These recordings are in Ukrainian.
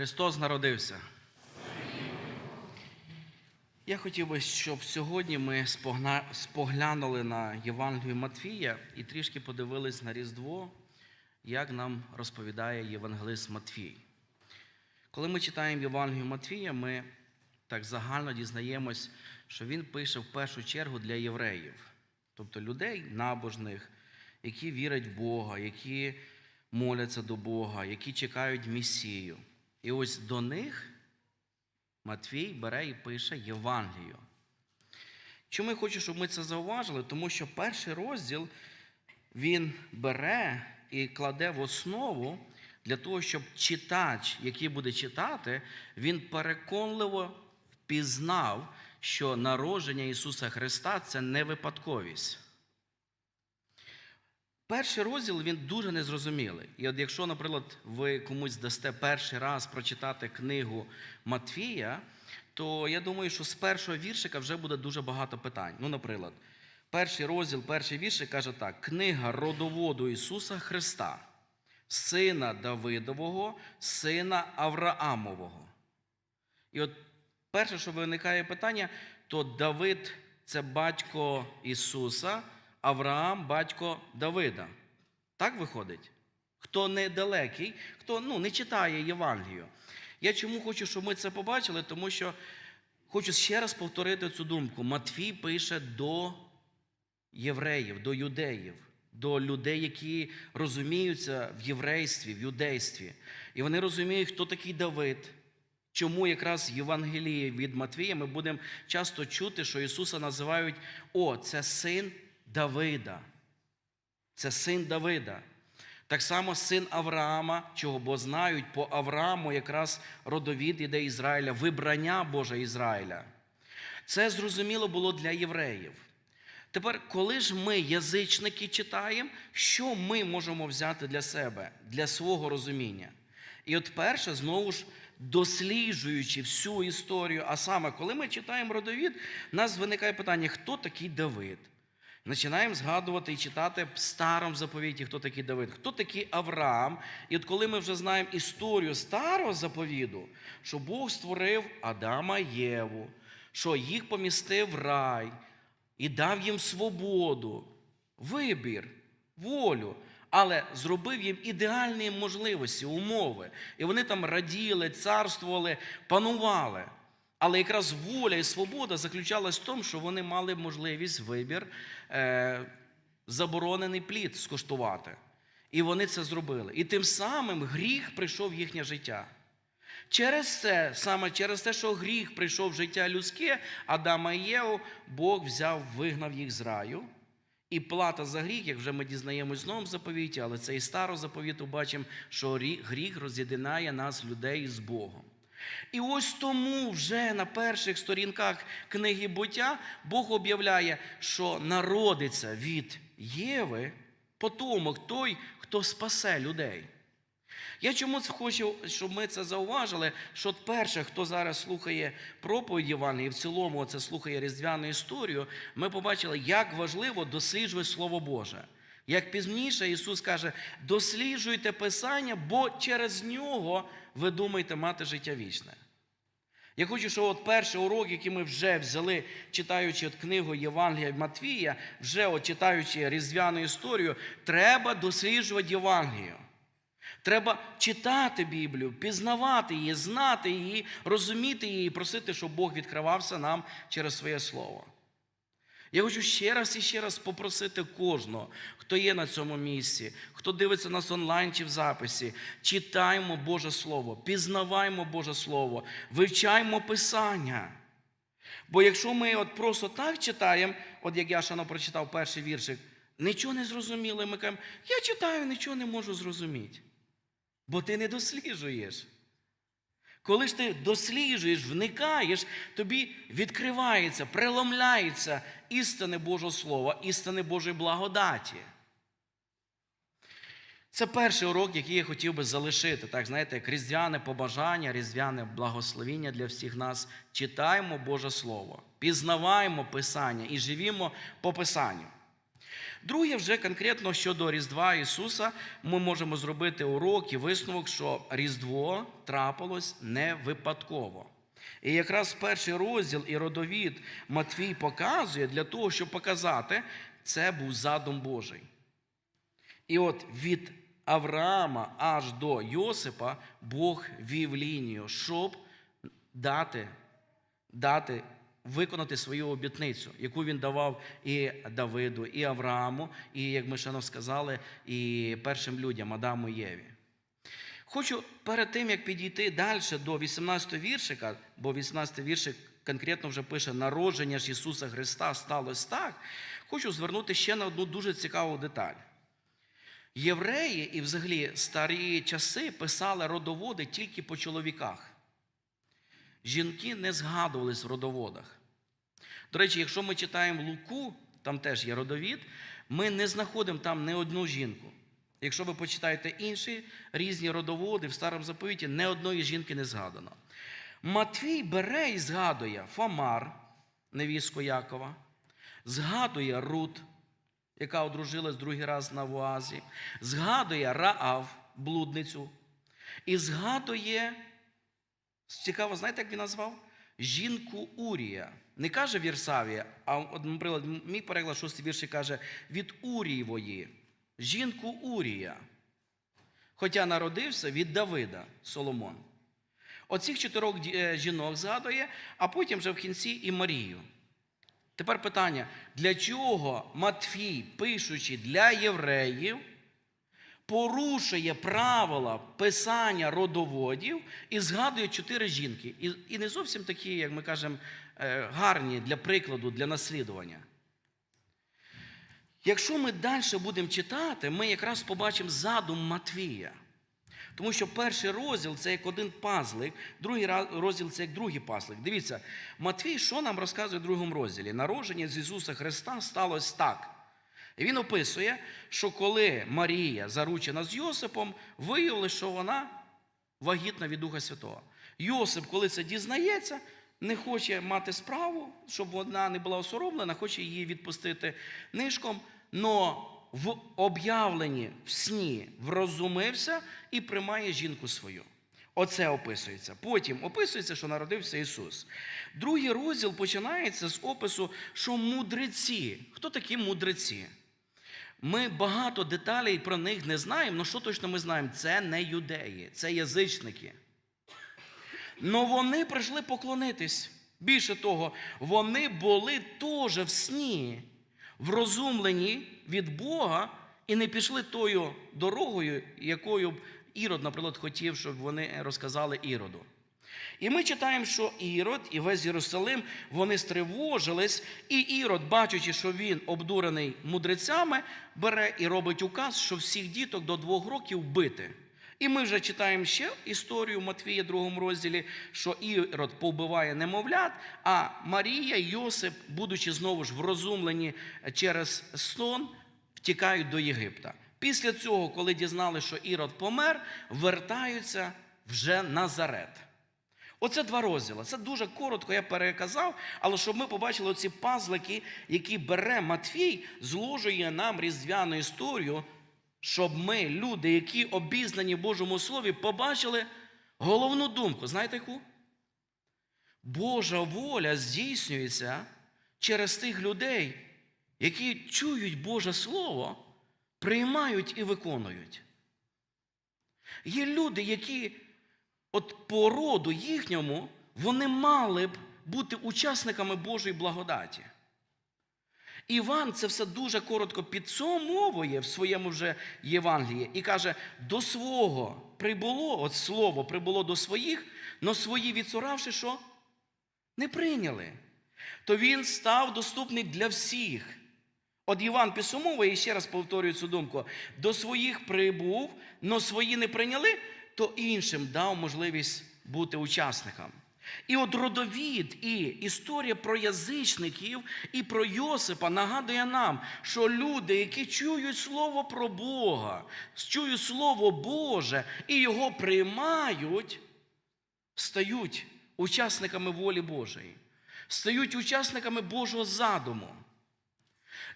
Христос народився. Я хотів би, щоб сьогодні ми споглянули на Євангелію Матфія і трішки подивились на Різдво, як нам розповідає євангелист Матфій. Коли ми читаємо Євангелію Матфія, ми так загально дізнаємось, що він пише в першу чергу для євреїв, тобто людей набожних, які вірять в Бога, які моляться до Бога, які чекають Месію. І ось до них Матвій бере і пише Євангелію. Чому я хочу, щоб ми це зауважили? Тому що перший розділ він бере і кладе в основу для того, щоб читач, який буде читати, він переконливо впізнав, що народження Ісуса Христа це не випадковість. Перший розділ він дуже незрозумілий. І от якщо, наприклад, ви комусь дасте перший раз прочитати книгу Матвія, то я думаю, що з першого віршика вже буде дуже багато питань. Ну, наприклад, перший розділ, перший віршик каже так: книга родоводу Ісуса Христа, сина Давидового, сина Авраамового. І от перше, що виникає питання, то Давид це батько Ісуса, Авраам батько Давида. Так виходить? Хто недалекий, хто ну, не читає Євангелію. Я чому хочу, щоб ми це побачили, тому що хочу ще раз повторити цю думку. Матвій пише до євреїв, до юдеїв, до людей, які розуміються в єврействі, в юдействі. І вони розуміють, хто такий Давид. Чому якраз Євангелії від Матвія ми будемо часто чути, що Ісуса називають О, це син Давида. Це син Давида. Так само син Авраама, чого бо знають по Аврааму якраз родовід іде Ізраїля, вибрання Боже Ізраїля. Це зрозуміло було для євреїв. Тепер, коли ж ми, язичники, читаємо, що ми можемо взяти для себе, для свого розуміння? І от перше, знову ж, досліджуючи всю історію, а саме, коли ми читаємо родовід, в нас виникає питання, хто такий Давид? Починаємо згадувати і читати в старому заповіті, хто такий Давид, хто такий Авраам. І от коли ми вже знаємо історію старого заповіду, що Бог створив Адама і Єву, що їх помістив в рай і дав їм свободу, вибір, волю, але зробив їм ідеальні можливості, умови. І вони там раділи, царствували, панували. Але якраз воля і свобода заключалась в тому, що вони мали можливість вибір заборонений плід скуштувати. І вони це зробили. І тим самим гріх прийшов в їхнє життя. Через це, саме через те, що гріх прийшов в життя людське, Адама і Єву, Бог взяв, вигнав їх з раю. І плата за гріх, як вже ми дізнаємось в новому заповіті, але це і старого заповіту бачимо, що гріх роз'єдинає нас, людей, з Богом. І ось тому вже на перших сторінках книги буття Бог об'являє, що народиться від Єви потомок той, хто спасе людей. Я чому хочу, щоб ми це зауважили, що перше, хто зараз слухає проповідь Євангелії, і в цілому це слухає різдвяну історію, ми побачили, як важливо досліджувати Слово Боже. Як пізніше Ісус каже, досліджуйте Писання, бо через нього ви думаєте мати життя вічне. Я хочу, щоб от перший урок, який ми вже взяли, читаючи от книгу Євангелія Матвія, вже от читаючи різдвяну історію, треба досліджувати Євангелію. Треба читати Біблію, пізнавати її, знати її, розуміти її і просити, щоб Бог відкривався нам через своє слово. Я хочу ще раз і ще раз попросити кожного, хто є на цьому місці, хто дивиться нас онлайн чи в записі, читаймо Боже Слово, пізнаваймо Боже Слово, вивчаймо Писання. Бо якщо ми от просто так читаємо, от як я шано прочитав перший віршик, нічого не зрозуміли, ми кажемо, я читаю, нічого не можу зрозуміти. Бо ти не досліджуєш. Коли ж ти досліджуєш, вникаєш, тобі відкривається, преломляється істини Божого Слова, істини Божої благодаті. Це перший урок, який я хотів би залишити. Так, знаєте, різдвяне побажання, різдвяне благословіння для всіх нас. Читаємо Боже Слово, пізнаваємо Писання і живімо по Писанню. Друге, вже конкретно щодо Різдва Ісуса, ми можемо зробити урок і висновок, що Різдво трапилось не випадково. І якраз перший розділ і родовід Матвій показує для того, щоб показати, це був задум Божий. І от від Авраама аж до Йосипа Бог вів лінію, щоб дати, дати виконати свою обітницю, яку він давав і Давиду, і Аврааму, і, як ми нам сказали, і першим людям Адаму і Єві. Хочу перед тим, як підійти далі до 18 віршика, бо 18 віршик конкретно вже пише народження ж Ісуса Христа сталося так. Хочу звернути ще на одну дуже цікаву деталь. Євреї і взагалі старі часи писали родоводи тільки по чоловіках. Жінки не згадувались в родоводах. До речі, якщо ми читаємо Луку, там теж є родовід, ми не знаходимо там не одну жінку. Якщо ви почитаєте інші різні родоводи в Старому заповіті, не одної жінки не згадано. Матвій бере і згадує Фомар, невістку Якова, згадує Рут, яка одружилась другий раз на Вуазі, згадує Раав, блудницю, і згадує, цікаво, знаєте, як він назвав? Жінку Урія. Не каже Вірсавія, а, наприклад, мій переклад шостий вірші каже від Урієвої, жінку Урія. Хоча народився від Давида Соломон. Оцих чотирьох е, жінок згадує, а потім вже в кінці і Марію. Тепер питання: для чого Матфій, пишучи для євреїв, порушує правила писання родоводів і згадує чотири жінки. І, і не зовсім такі, як ми кажемо, е, гарні для прикладу, для наслідування. Якщо ми далі будемо читати, ми якраз побачимо задум Матвія. Тому що перший розділ це як один пазлик, другий розділ це як другий пазлик. Дивіться, Матвій, що нам розказує в другому розділі? Народження з Ісуса Христа сталося так. І він описує, що коли Марія заручена з Йосипом, виявили, що вона вагітна від Духа Святого. Йосип, коли це дізнається, не хоче мати справу, щоб вона не була осоромлена, хоче її відпустити нишком. но в об'явленні в сні врозумився і приймає жінку свою. Оце описується. Потім описується, що народився Ісус. Другий розділ починається з опису, що мудреці. Хто такі мудреці? Ми багато деталей про них не знаємо, але що точно ми знаємо? Це не юдеї, це язичники. Но вони прийшли поклонитись. Більше того, вони були теж в сні врозумлені від Бога і не пішли тою дорогою, якою Ірод, наприклад, хотів, щоб вони розказали Іроду. І ми читаємо, що Ірод і весь Єрусалим вони стривожились, і Ірод, бачачи, що він обдурений мудрецями, бере і робить указ, що всіх діток до двох років бити. І ми вже читаємо ще історію Матвія, другому розділі, що Ірод повбиває немовлят, а Марія і Йосип, будучи знову ж врозумлені через сон, втікають до Єгипта. Після цього, коли дізнали, що Ірод помер, вертаються вже Назарет. Оце два розділи. Це дуже коротко я переказав, але щоб ми побачили оці пазлики, які бере Матвій, зложує нам різдвяну історію щоб ми, люди, які обізнані Божому Слові, побачили головну думку. Знаєте яку? Божа воля здійснюється через тих людей, які чують Боже Слово, приймають і виконують. Є люди, які от по роду їхньому вони мали б бути учасниками Божої благодаті. Іван це все дуже коротко підсумовує в своєму вже Євангелії і каже: до свого прибуло, от слово прибуло до своїх, но свої відсуравши, що не прийняли. То він став доступний для всіх. От Іван підсумовує, і ще раз повторюю цю думку: до своїх прибув, но свої не прийняли, то іншим дав можливість бути учасником. І от родовід і історія про язичників і про Йосипа нагадує нам, що люди, які чують Слово про Бога, чують Слово Боже і його приймають, стають учасниками волі Божої, стають учасниками Божого задуму.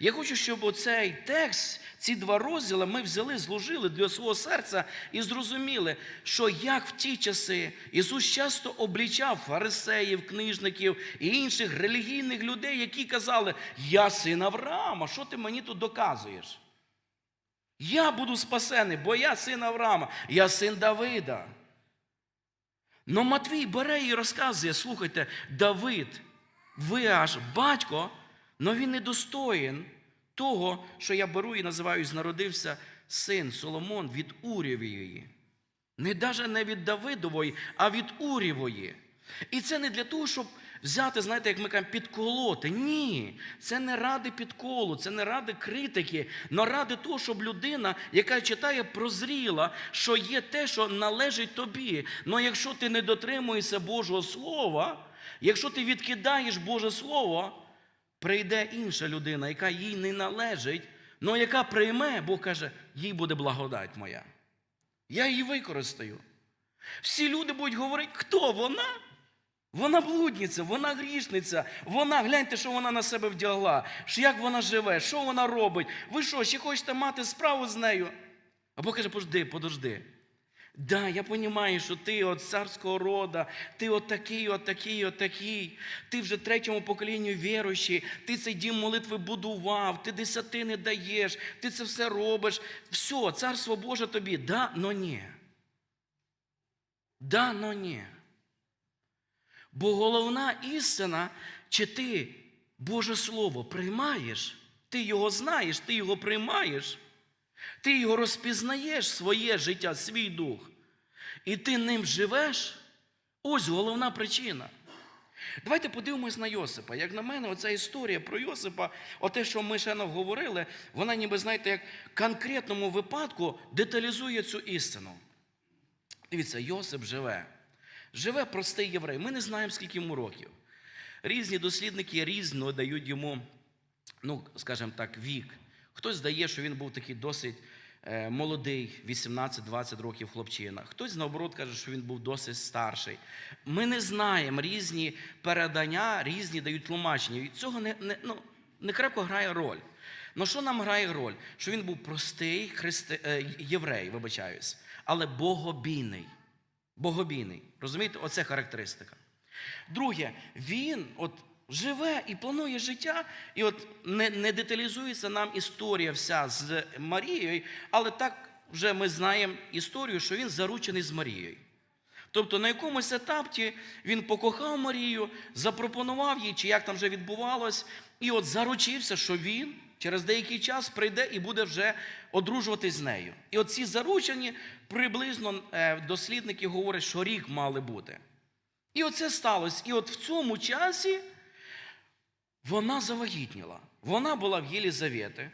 Я хочу, щоб оцей текст, ці два розділи ми взяли, зложили для свого серця і зрозуміли, що як в ті часи Ісус часто облічав фарисеїв, книжників і інших релігійних людей, які казали: Я син Авраама, що ти мені тут доказуєш? Я буду спасений, бо я син Авраама, я син Давида. Но Матвій бере і розказує: слухайте, Давид, ви аж батько, але він недостоїн того, що я беру і називаю, народився син Соломон від Урєвої. Не навіть не від Давидової, а від Урєвої. І це не для того, щоб взяти, знаєте, як ми кажемо, підколоти. Ні, це не ради підколу, це не ради критики, але ради того, щоб людина, яка читає, прозріла, що є те, що належить тобі. Але якщо ти не дотримуєшся Божого Слова, якщо ти відкидаєш Боже Слово, прийде інша людина, яка їй не належить, але яка прийме, Бог каже, їй буде благодать моя. Я її використаю. Всі люди будуть говорити, хто вона? Вона блудниця, вона грішниця, вона, гляньте, що вона на себе вдягла, як вона живе, що вона робить. Ви що, ще хочете мати справу з нею? А Бог каже, подожди, подожди. Да, я розумію, що ти от царського рода, ти от такий, от такий, от такий. Ти вже третьому поколінню віруючий, ти цей дім молитви будував, ти десятини даєш, ти це все робиш. Все, царство Боже тобі. Да, но ні. Да, но ні. Бо головна істина, чи ти Боже Слово приймаєш, ти його знаєш, ти його приймаєш, ти його розпізнаєш, своє життя, свій дух, і ти ним живеш. Ось головна причина. Давайте подивимось на Йосипа. Як на мене, оця історія про Йосипа, оте, що ми ще говорили, вона ніби, знаєте, як в конкретному випадку деталізує цю істину. Дивіться, Йосип живе. Живе простий єврей. Ми не знаємо, скільки йому років. Різні дослідники різно дають йому, ну, скажімо так, вік. Хтось дає, що він був такий досить е, молодий, 18-20 років хлопчина. Хтось, наоборот, каже, що він був досить старший. Ми не знаємо різні передання, різні дають тлумачення. І цього не, не, ну, не крепко грає роль. Ну що нам грає роль? Що він був простий христи... е, єврей, вибачаюсь, але богобійний. Богобійний. Розумієте, оце характеристика. Друге, він от живе і планує життя, і от не, не деталізується нам історія вся з Марією, але так вже ми знаємо історію, що він заручений з Марією. Тобто на якомусь етапі він покохав Марію, запропонував їй, чи як там вже відбувалось, і от заручився, що він через деякий час прийде і буде вже одружуватись з нею. І от ці заручені приблизно е, дослідники говорять, що рік мали бути. І оце сталося. І от в цьому часі вона завагітніла. Вона була в Єлізавети.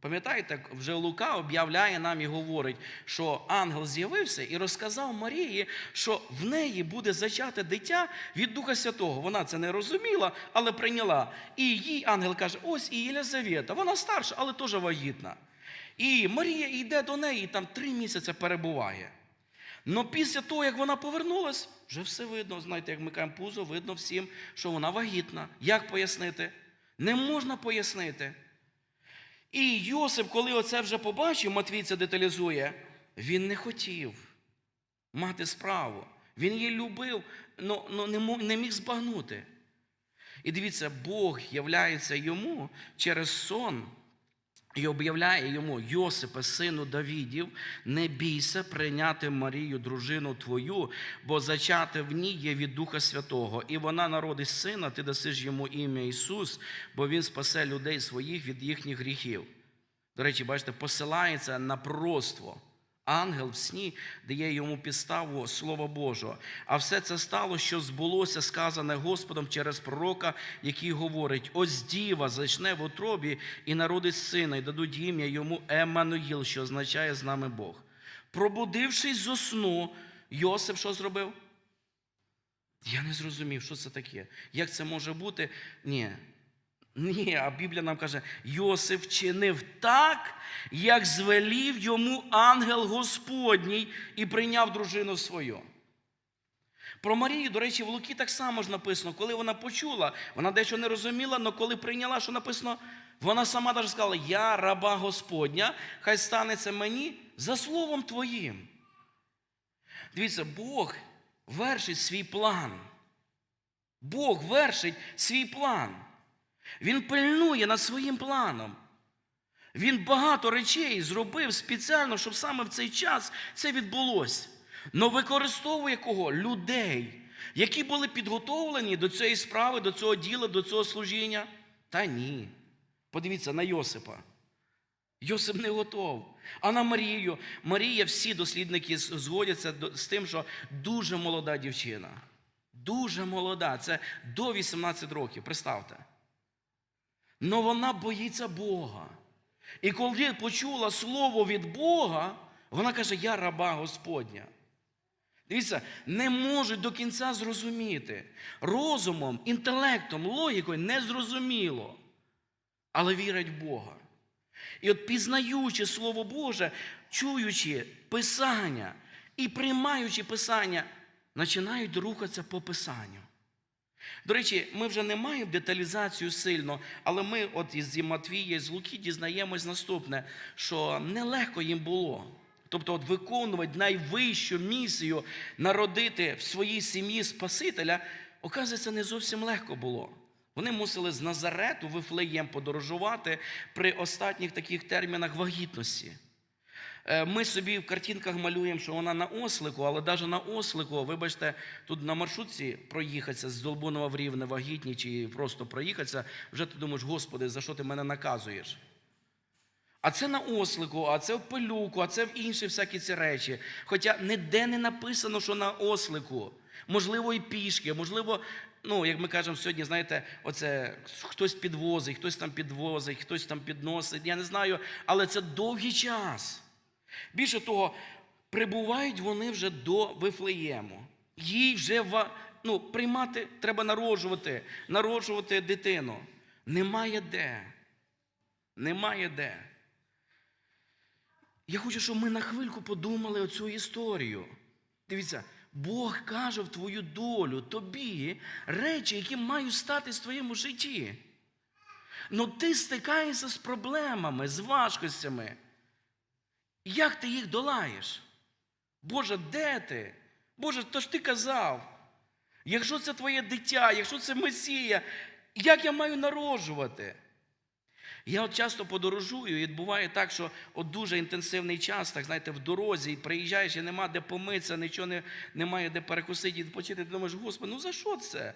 Пам'ятаєте, вже Лука об'являє нам і говорить, що ангел з'явився і розказав Марії, що в неї буде зачати дитя від Духа Святого. Вона це не розуміла, але прийняла. І їй ангел каже: ось і Єлизавета, вона старша, але теж вагітна. І Марія йде до неї і там три місяці перебуває. Но після того, як вона повернулась, вже все видно, знаєте, як ми кажемо пузо, видно всім, що вона вагітна. Як пояснити? Не можна пояснити. І Йосип, коли оце вже побачив, Матвій це деталізує, він не хотів мати справу. Він її любив, але не, міг збагнути. І дивіться, Бог являється йому через сон і об'являє йому, Йосипе, сину Давідів, не бійся прийняти Марію, дружину твою, бо зачати в ній є від Духа Святого, і вона народить сина, ти дасиш йому ім'я Ісус, бо Він спасе людей своїх від їхніх гріхів. До речі, бачите, посилається на пророцтво. Ангел в сні дає йому підставу Слова Божого. А все це стало, що збулося сказане Господом через пророка, який говорить: ось діва зачне в утробі і народить сина, і дадуть ім'я йому Еммануїл, що означає з нами Бог. Пробудившись зо сну, Йосип що зробив? Я не зрозумів, що це таке. Як це може бути? Ні. Ні, а Біблія нам каже, Йосиф чинив так, як звелів йому ангел Господній і прийняв дружину свою. Про Марію, до речі, в Луки так само ж написано, коли вона почула, вона дещо не розуміла, але коли прийняла, що написано, Вона сама навіть сказала: Я раба Господня, хай станеться мені за словом Твоїм. Дивіться, Бог вершить свій план. Бог вершить свій план. Він пильнує над своїм планом. Він багато речей зробив спеціально, щоб саме в цей час це відбулося. Но використовує кого? Людей, які були підготовлені до цієї справи, до цього діла, до цього служіння. Та ні. Подивіться на Йосипа. Йосип не готов. А на Марію. Марія, всі дослідники з- згодяться з тим, що дуже молода дівчина. Дуже молода. Це до 18 років, представте. Но вона боїться Бога. І коли почула слово від Бога, вона каже: Я раба Господня. Дивіться, не можуть до кінця зрозуміти. Розумом, інтелектом, логікою не зрозуміло, але вірять в Бога. І от пізнаючи Слово Боже, чуючи Писання і приймаючи Писання, починають рухатися по Писанню. До речі, ми вже не маємо деталізацію сильно, але ми, от із Матвія, з Луки, дізнаємось наступне, що нелегко їм було. Тобто, от виконувати найвищу місію народити в своїй сім'ї Спасителя, оказується, не зовсім легко було. Вони мусили з Назарету Вифлеєм подорожувати при останніх таких термінах вагітності. Е, Ми собі в картинках малюємо, що вона на ослику, але навіть на ослику, вибачте, тут на маршрутці проїхатися з Долбунова в Рівне вагітні чи просто проїхатися, вже ти думаєш, Господи, за що ти мене наказуєш? А це на ослику, а це в пилюку, а це в інші всякі ці речі. Хоча ніде не написано, що на ослику. Можливо, і пішки, можливо, ну, як ми кажемо сьогодні, знаєте, оце хтось підвозить, хтось там підвозить, хтось там підносить. Я не знаю, але це довгий час. Більше того, прибувають вони вже до Вифлеєму. Їй вже ну, приймати, треба народжувати, народжувати дитину. Немає де. Немає де. Я хочу, щоб ми на хвильку подумали оцю історію. Дивіться, Бог каже в твою долю, тобі речі, які мають стати в твоєму житті. Ну ти стикаєшся з проблемами, з важкостями. Як ти їх долаєш? Боже, де ти? Боже, то ж ти казав. Якщо це твоє дитя, якщо це Месія, як я маю народжувати? Я от часто подорожую, і буває так, що от дуже інтенсивний час, так знаєте, в дорозі, і приїжджаєш, і нема де помитися, нічого не, немає де перекусити і відпочити. Ти думаєш, Господи, ну за що це?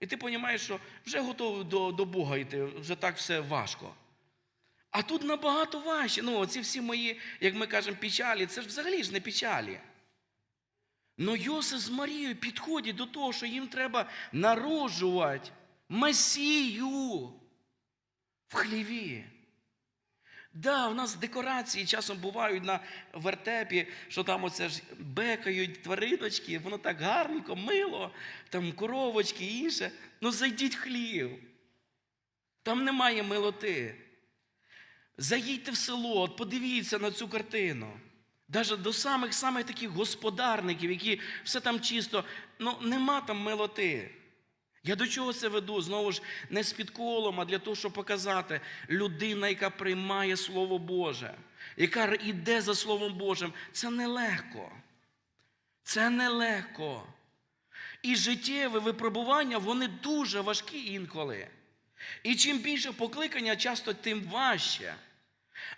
І ти розумієш, що вже готовий до, до Бога йти, вже так все важко. А тут набагато важче. Ну, оці всі мої, як ми кажемо, печалі, це ж взагалі ж не печалі. Но Йосиф з Марією підходять до того, що їм треба народжувати Месію в хліві. Да, в нас декорації часом бувають на вертепі, що там оце ж бекають твариночки, воно так гарненько, мило, там коровочки і інше. Ну зайдіть в хлів. Там немає милоти. Заїдьте в село, от подивіться на цю картину. Даже до самих самих таких господарників, які все там чисто, ну нема там милоти. Я до чого це веду? Знову ж не з підколом, а для того, щоб показати людина, яка приймає Слово Боже, яка йде за Словом Божим, це нелегко. Це нелегко. І життєві випробування, вони дуже важкі інколи. І чим більше покликання, часто тим важче.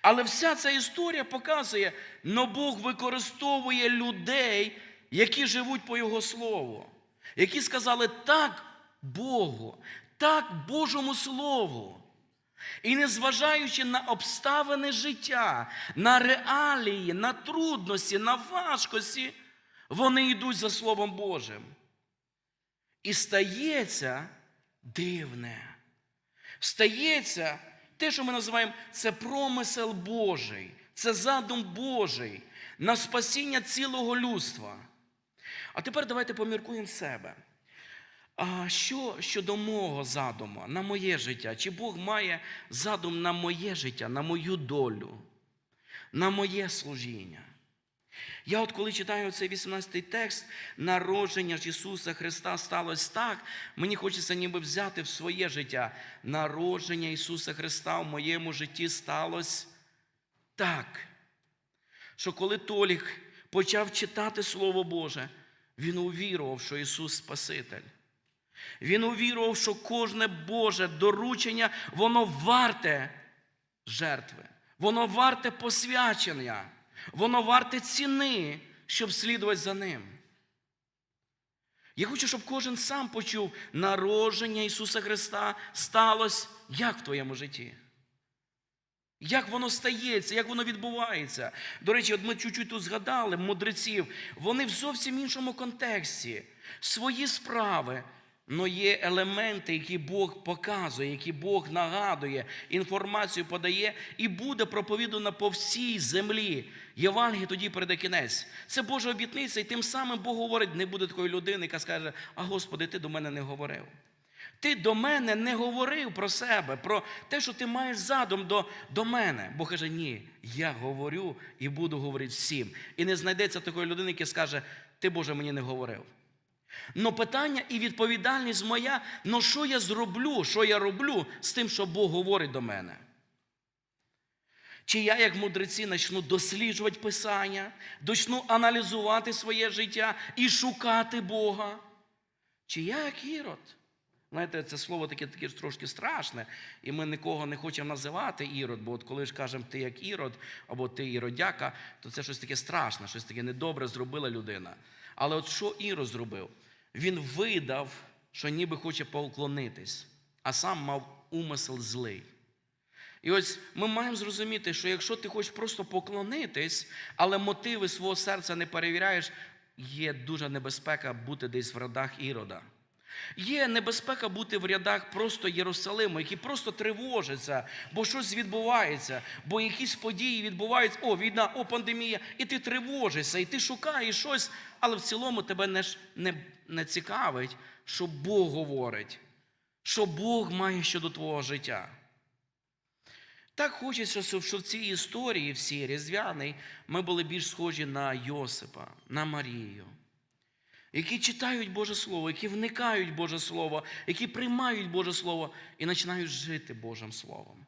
Але вся ця історія показує, но Бог використовує людей, які живуть по Його Слову, які сказали так Богу, так Божому Слову. І незважаючи на обставини життя, на реалії, на трудності, на важкості, вони йдуть за Словом Божим. І стається дивне. Стається те, що ми називаємо це промисел Божий, це задум Божий на спасіння цілого людства. А тепер давайте поміркуємо себе. А що щодо мого задуму, на моє життя? Чи Бог має задум на моє життя, на мою долю, на моє служіння? Я от коли читаю цей 18-й текст, народження ж Ісуса Христа сталося так, мені хочеться ніби взяти в своє життя. Народження Ісуса Христа в моєму житті сталося так, що коли Толік почав читати Слово Боже, він увірував, що Ісус Спаситель. Він увірував, що кожне Боже доручення, воно варте жертви, воно варте посвячення, воно варте ціни, щоб слідувати за ним. Я хочу, щоб кожен сам почув, народження Ісуса Христа сталося як в твоєму житті. Як воно стається, як воно відбувається. До речі, от ми чуть-чуть тут згадали мудреців, вони в зовсім іншому контексті. Свої справи, але є елементи, які Бог показує, які Бог нагадує, інформацію подає і буде проповідана по всій землі. Євангеліє тоді переде кінець. Це Божа обітниця, і тим самим Бог говорить, не буде такої людини, яка скаже: А Господи, ти до мене не говорив. Ти до мене не говорив про себе, про те, що ти маєш задум до, до мене. Бог каже, ні, я говорю і буду говорити всім. І не знайдеться такої людини, яка скаже, ти, Боже, мені не говорив. Но питання і відповідальність моя, ну що я зроблю, що я роблю з тим, що Бог говорить до мене? Чи я, як мудреці, почну досліджувати Писання, почну аналізувати своє життя і шукати Бога? Чи я, як Ірод? Знаєте, це слово таке, таке трошки страшне, і ми нікого не хочемо називати Ірод, бо от коли ж кажемо ти як Ірод, або ти іродяка, то це щось таке страшне, щось таке недобре зробила людина. Але от що Ірод зробив? Він видав, що ніби хоче поклонитись, а сам мав умисел злий. І ось ми маємо зрозуміти, що якщо ти хочеш просто поклонитись, але мотиви свого серця не перевіряєш, є дуже небезпека бути десь в радах Ірода. Є небезпека бути в рядах просто Єрусалиму, які просто тривожаться, бо щось відбувається, бо якісь події відбуваються, о, війна, о, пандемія, і ти тривожишся, і ти шукаєш щось, але в цілому тебе не, не, не цікавить, що Бог говорить, що Бог має щодо твого життя. Так хочеться, щоб що в цій історії, всій різдвяній, ми були більш схожі на Йосипа, на Марію які читають Боже Слово, які вникають Боже Слово, які приймають Боже Слово і починають жити Божим Словом.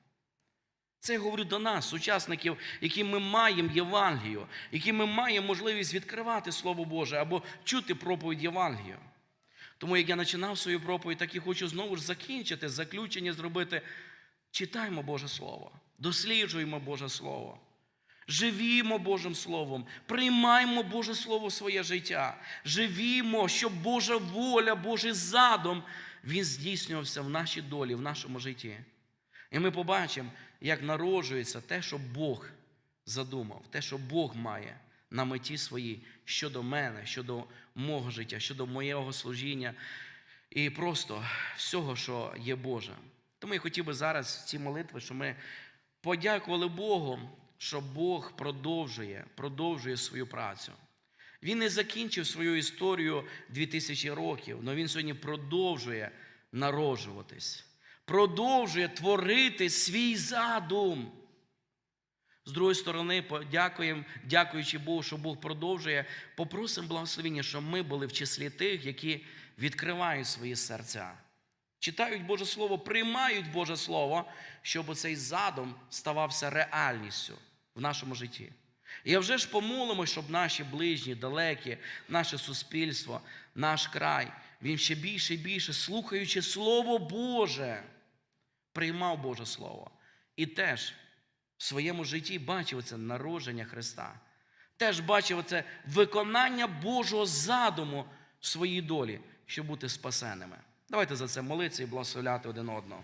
Це я говорю до нас, учасників, які ми маємо Євангелію, які ми маємо можливість відкривати Слово Боже або чути проповідь Євангелію. Тому як я починав свою проповідь, так і хочу знову ж закінчити, заключення зробити. Читаймо Боже Слово, досліджуємо Боже Слово. Живімо Божим Словом, приймаймо Боже Слово в своє життя, живімо, щоб Божа воля, Божий задум, він здійснювався в нашій долі, в нашому житті. І ми побачимо, як народжується те, що Бог задумав, те, що Бог має на меті своїй щодо мене, щодо мого життя, щодо моєго служіння і просто всього, що є Боже. Тому я хотів би зараз ці молитви, що ми подякували Богу, що Бог продовжує, продовжує свою працю. Він не закінчив свою історію 2000 років, але він сьогодні продовжує народжуватись, продовжує творити свій задум. З другої сторони, подякуємо, дякуючи Богу, що Бог продовжує, попросимо благословення, щоб ми були в числі тих, які відкривають свої серця, читають Боже Слово, приймають Боже Слово, щоб цей задум ставався реальністю в нашому житті. І вже ж помолимось, щоб наші ближні, далекі, наше суспільство, наш край, він ще більше і більше, слухаючи Слово Боже, приймав Боже Слово. І теж в своєму житті бачив це народження Христа. Теж бачив це виконання Божого задуму в своїй долі, щоб бути спасеними. Давайте за це молитися і благословляти один одного.